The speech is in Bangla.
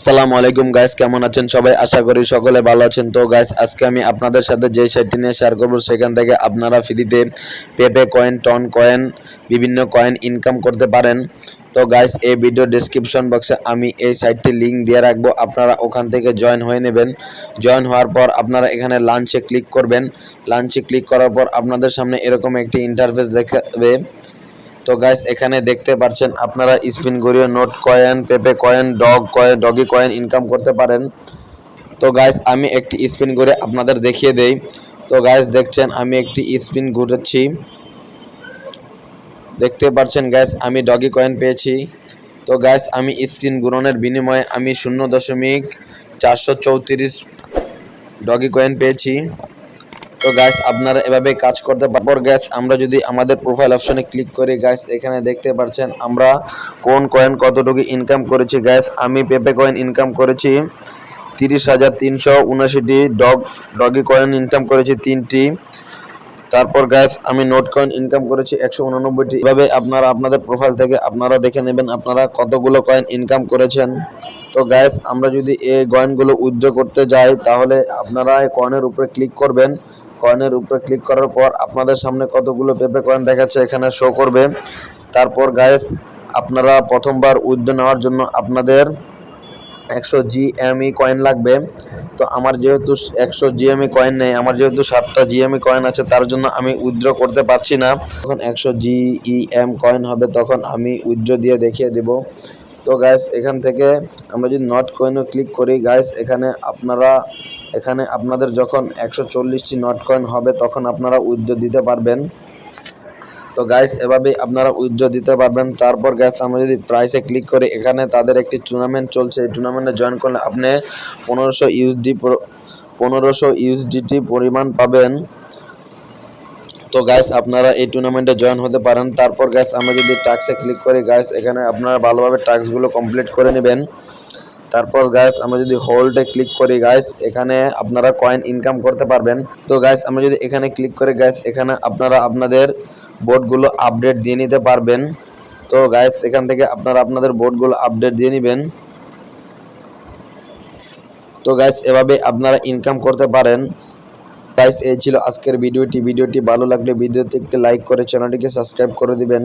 আসসালামু আলাইকুম গাইস কেমন আছেন সবাই? আশা করি সকলে ভালো আছেন। তো গাইস আজকে আমি আপনাদের সাথে যে সাইটটি নিয়ে শেয়ার করব, সেখান থেকে আপনারা ফ্রিতে পেপে কয়েন টন কয়েন বিভিন্ন কয়েন ইনকাম করতে পারেন। তো গাইস এই ভিডিও ডেসক্রিপশন বক্সে আমি এই সাইটটির লিংক দিয়ে রাখব। আপনারা ওখান থেকে জয়েন হয়ে নেবেন। জয়েন হওয়ার পর আপনারা এখানে লাঞ্চে ক্লিক করবেন। লাঞ্চে ক্লিক করার পর আপনাদের সামনে এরকম একটি ইন্টারফেস দেখাবে তো গাইস এখানে দেখতে পাচ্ছেন আপনারা স্পিন করিয়ে not coin Pepe coin dog coin doggy coin income করতে পারেন। তো গাইস আমি একটি স্পিন করে আপনাদের দেখিয়ে দেই। তো গাইস দেখছেন আমি একটি স্পিন ঘুরেছি। দেখতে পাচ্ছেন গাইস আমি ডগি কয়েন পেয়েছি। তো গাইস আমি স্পিন ঘুরানোর বিনিময়ে আমি শূন্য দশমিক চারশো চৌত্রিশ ডগি কয়েন পেয়েছি। তো গাইস আপনারা এভাবে কাজ করতে পারব গ্যাস আমরা যদি আমাদের প্রোফাইল অপশনে ক্লিক করি গাইস এখানে দেখতে পাচ্ছেন আমরা কোন কয়েন কতটুকু ইনকাম করেছি গাইস আমি পেপে কয়েন ইনকাম করেছি তিরিশ হাজার তিনশো উনাশিটি ডগ ডগি কয়েন ইনকাম করেছি তিনটি। তারপর গাইস আমি নোট কয়েন ইনকাম করেছি একশো উননব্বইটি এভাবে আপনারা, আপনাদের প্রোফাইল থেকে আপনারা দেখে নেবেন আপনারা কতগুলো কয়েন ইনকাম করেছেন। তো গ্যাস আমরা যদি এই কয়েনগুলো উইথড্র করতে যাই, তাহলে আপনারা এই কয়েনের উপরে ক্লিক করবেন। কয়েনের উপরে ক্লিক করার পর আপনাদের সামনে কতগুলো পেপে কয়েন দেখাচ্ছে এখানে শো করবে। তারপর গায়েস আপনারা প্রথমবার উইথড্র নেওয়ার জন্য আপনাদের একশো জিএমই কয়েন লাগবে। তো আমার যেহেতু একশো জিএমই কয়েন নেই, আমার যেহেতু সাতটা জিএমই কয়েন আছে, তার জন্য আমি উইথড্র করতে পারছি না। যখন একশো জিইএম কয়েন হবে, তখন আমি উইথড্র দিয়ে দেখিয়ে দেব। তো গাইস এখান থেকে আমরা যদি নট কয়েনও ক্লিক করি গাইস এখানে আপনারা এখানে আপনাদের যখন একশো চল্লিশটি নট কয়েন হবে, তখন আপনারা উইথড্র দিতে পারবেন। তো গাইস এভাবেই আপনারা উইথড্র দিতে পারবেন। তারপর গ্যাস আমরা যদি প্রাইসে ক্লিক করি, এখানে তাদের একটি টুর্নামেন্ট চলছে। এই টুর্নামেন্টে জয়েন করলে আপনি পনেরোশো ইউএসডি পনেরোশো ইউএসডিটি পরিমাণ পাবেন। তো গাইস আপনারা এই টুর্নামেন্টে জয়েন হতে পারেন। তারপর গ্যাস আমরা যদি টাক্সে ক্লিক করি গাইস এখানে আপনারা ভালোভাবে টাস্কগুলো কমপ্লিট করে নেবেন। তারপর গাইস আমরা যদি হোল্ডে ক্লিক করি গাইস এখানে আপনারা কয়েন ইনকাম করতে পারবেন। তো গাইস আমরা যদি এখানে ক্লিক করি গাইস এখানে আপনারা আপনাদের বোর্ডগুলো আপডেট দিয়ে নিতে পারবেন। তো গাইস এখান থেকে আপনারা আপনাদের বোর্ডগুলো আপডেট দিয়ে নেবেন। তো গাইস এভাবে আপনারা ইনকাম করতে পারেন। গাইস এই ছিল আজকের ভিডিওটি ভিডিওটি ভালো লাগলে ভিডিওতে একটি লাইক করে চ্যানেলটিকে সাবস্ক্রাইব করে দিবেন।